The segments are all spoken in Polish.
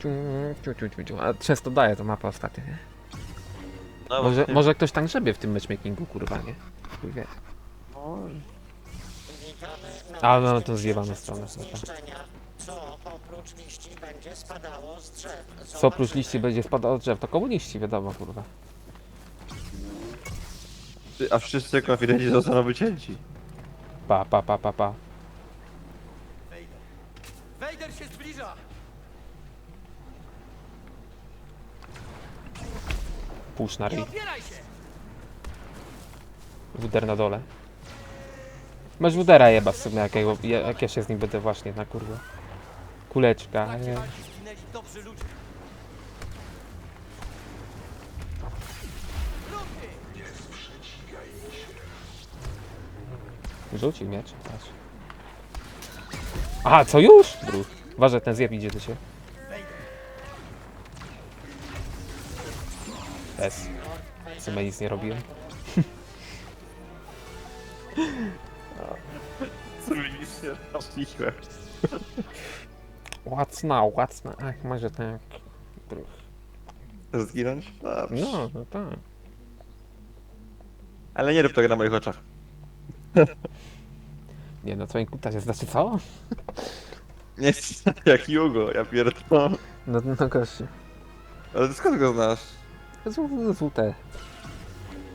Ciu, ciu, ciu, ciu. A często daje to mapa ostatnio, nie? No, Może, właśnie- może ktoś tam grzebie w tym matchmakingu, kurwa, nie? Chuj wie. A, no, to zjebane strony. dobra. Co oprócz liści będzie spadało z drzew? Co oprócz liści będzie spadał od drzew, to komuniści, wiadomo, kurwa. A wszyscy konfidenci zostaną wycięci. Pa, pa, pa, pa, pa. Wejder się zbliża! Push na ryj. Wuder na dole. Masz wudera jeba w sumie, jakiego, ja- jak ja się z nim będę właśnie na kurwa. Kuleczka, nie. Rzucił miecz, patrz. Aha, co już? Bruch. Uważaj, ten zjeb idzie do ciebie. S. W sumie nic nie robiłem. Nic nie robiłem. What's now, what's now? Ach, może tak. Bruch. Zginąć? Dobrze. No, no tak. Ale nie rób tego na moich oczach. Nie, na twoim kutasie, znaczy co? Nie jak Jugo, ja pierdolę. No, no gościu. Ale ty skąd go znasz? Z- Złote.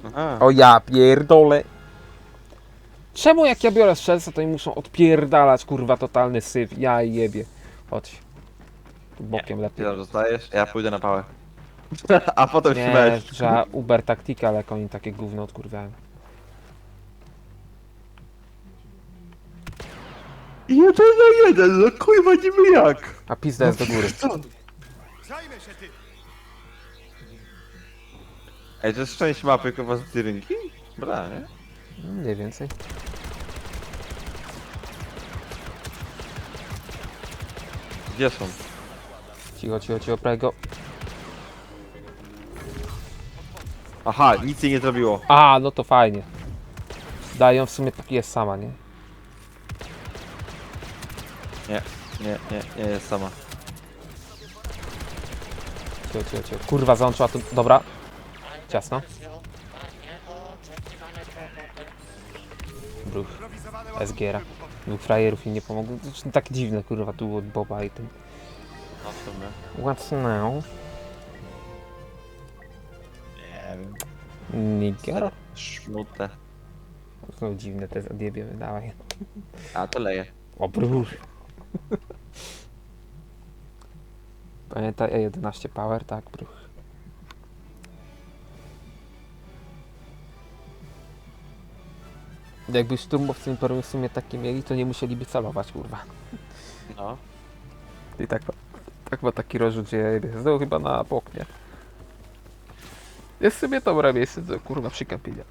Aha. O ja pierdolę. Czemu jak ja biorę strzelca, to oni muszą odpierdalać, kurwa, totalny syf. Ja jebie. Chodź. Tu bokiem lepiej. zostajesz? Ja pójdę na pałę. A potem się Nie, mecz. trzeba Uber taktika, ale jak oni takie gówno odkurwiają. Jeden na jeden, no kurwa niby jak. A pizda jest do góry. Zajmę się tym! Ej, to jest część mapy kurwa z rynki? Bra, nie? Mniej więcej. Gdzie są? Cicho, cicho, cicho, prawie go. Aha, nic jej nie zrobiło. A, no to fajnie. Dają w sumie taki jest sama, nie? Nie, nie, nie, nie jest sama. Cicho, cicho, cicho. Kurwa, załączyła tu. Dobra. Ciasno. Bruch. SGR. Dwóch frajerów im nie pomogło. Zresztą tak dziwne, kurwa, tu od Boba i tym. No w sumie. What's now? Nie wiem. Niger? Szmutę. Są dziwne te zadiebie, dawaj. A, to leje. O, bruch. Pamiętaj E11 Power, tak, bruch. Jakby szturmowcy Imperium w sumie takie mieli, to nie musieliby celować, kurwa. No. I tak, ma- tak ma taki rozrzut, że ja jedę. Znowu chyba na bok, nie? Jest sobie dobre miejsce do kurwa przykapienia.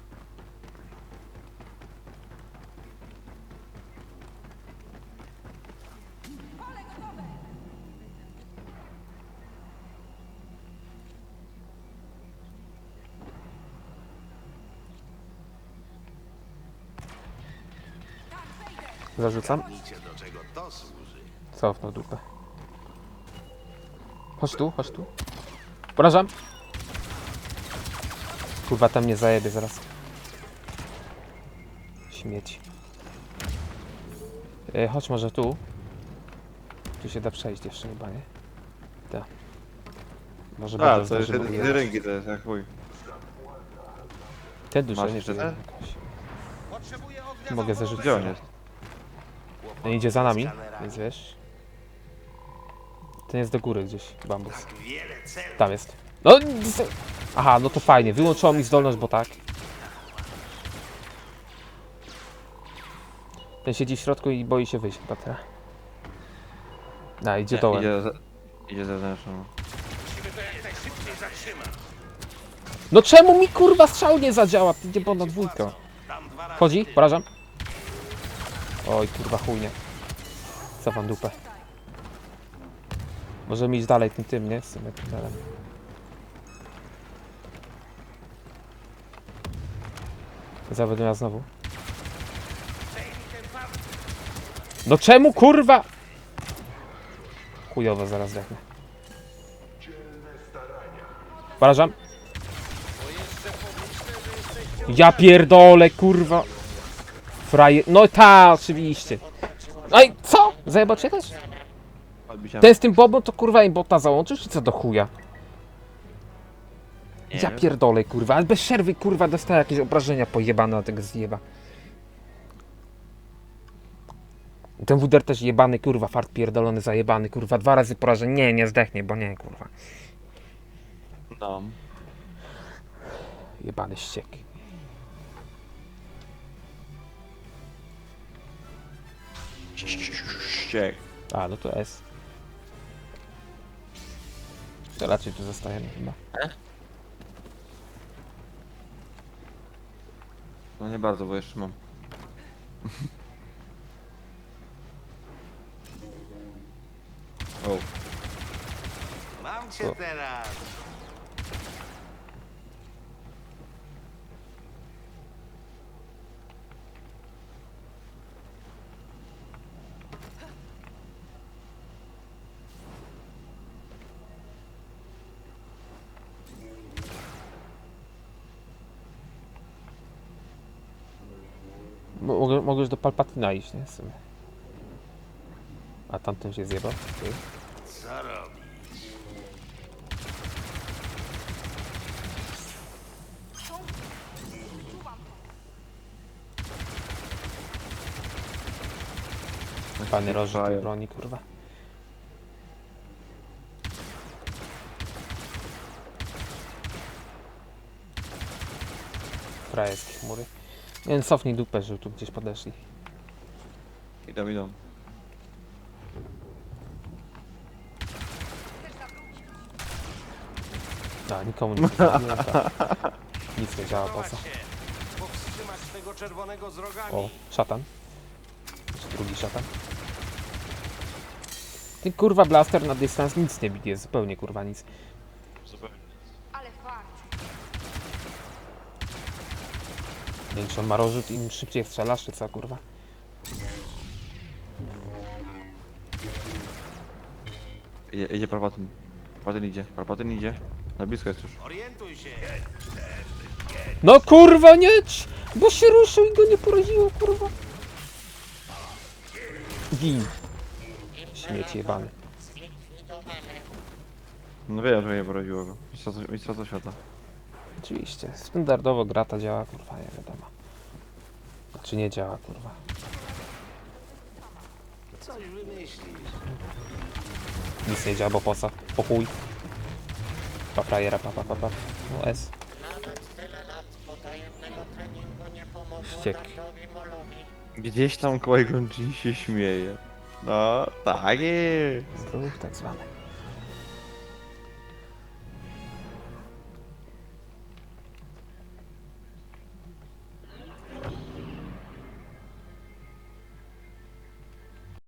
Zarzucam. Cofnął dupę. Chodź tu, chodź tu. Porażam. Kurwa, tam mnie zajebie zaraz. Śmieci. E, chodź może tu. Tu się da przejść jeszcze chyba, nie? Da. Może A, będę to jest zdążył z wyjechać. rynki to jest jak chuj. Te duże, Masz nie jeszcze jakoś. Potrzebuję ognia Mogę zarzucić. Gdzie on jest? On idzie za nami, więc wiesz. Ten jest do góry gdzieś, bambus. Tam jest. No! Aha, no to fajnie. Wyłączyło mi zdolność, bo tak. Ten siedzi w środku i boi się wyjść chyba teraz. A, idzie dołem. Idzie, ze- idzie zewnętrzną. No czemu mi kurwa strzał nie zadziała? Idzie ponad dwójkę. Chodzi? Porażam. Oj, kurwa chujnie. Cofam dupę. Możemy iść dalej tym tym, nie? Z tym tunelem. Zawodzenia znowu. No czemu kurwa? Chujowo zaraz zdechnę. Wrażam. Ja pierdolę, kurwa. Fraje... No ta, oczywiście. Ej, co? Zajebał cię też? Ten z tym bobą to kurwa im bota załączysz, czy co do chuja? Nie Ja wiem. pierdolę, kurwa, ale bez przerwy, kurwa, dostałem jakieś obrażenia pojebane na tego zjeba. Ten wuder też jebany, kurwa, fart pierdolony, zajebany, kurwa, dwa razy porażenie. Nie, nie zdechnie, bo nie, kurwa. No. Jebany ściek. A, no to S. To raczej tu zostajemy chyba. No nie bardzo, bo jeszcze mam. O, Mam cię teraz. Mogę, mogę już do Palpatina iść, nie? W sumie. A tamten się zjebał. Okej. Co? Pany broni, kurwa. Frajerskie chmury. Nie wiem, cofnij dupę, żeby tu gdzieś podeszli. idą, idą. A, nikomu nie tak. Nic nie działa, po co? Prowadź się. Powstrzymać tego czerwonego z rogami. O, szatan. Jeszcze drugi szatan. Ty kurwa blaster na dystans nic nie bije, zupełnie kurwa nic. Ale Czy on ma rozrzut im szybciej strzelasz, czy co kurwa? Idzie, idzie Palpatyn. Palpatyn idzie, Palpatyn idzie. Na blisko jest już. Orientuj się. No kurwa nie! cz- Bo się ruszył i go nie poraziło, kurwa. Gin. Śmieć jebany. No wiem, że nie porobiło go. Mistrzostwo mistrzostwo świata. Oczywiście. Standardowo gra ta działa, kurwa, nie wiadomo. Czy nie działa, kurwa. Coś wymyślisz. Nic nie działa, bo po co? Po chuj. Pa frajera, pa pa pa pa. No S. Nawet tyle lat potajemnego treningu nie pomogło Ściek. Dardowi Molowi. Gdzieś tam Qui-Gon Jinn się śmieje. No, tak jest. Ruch tak zwany.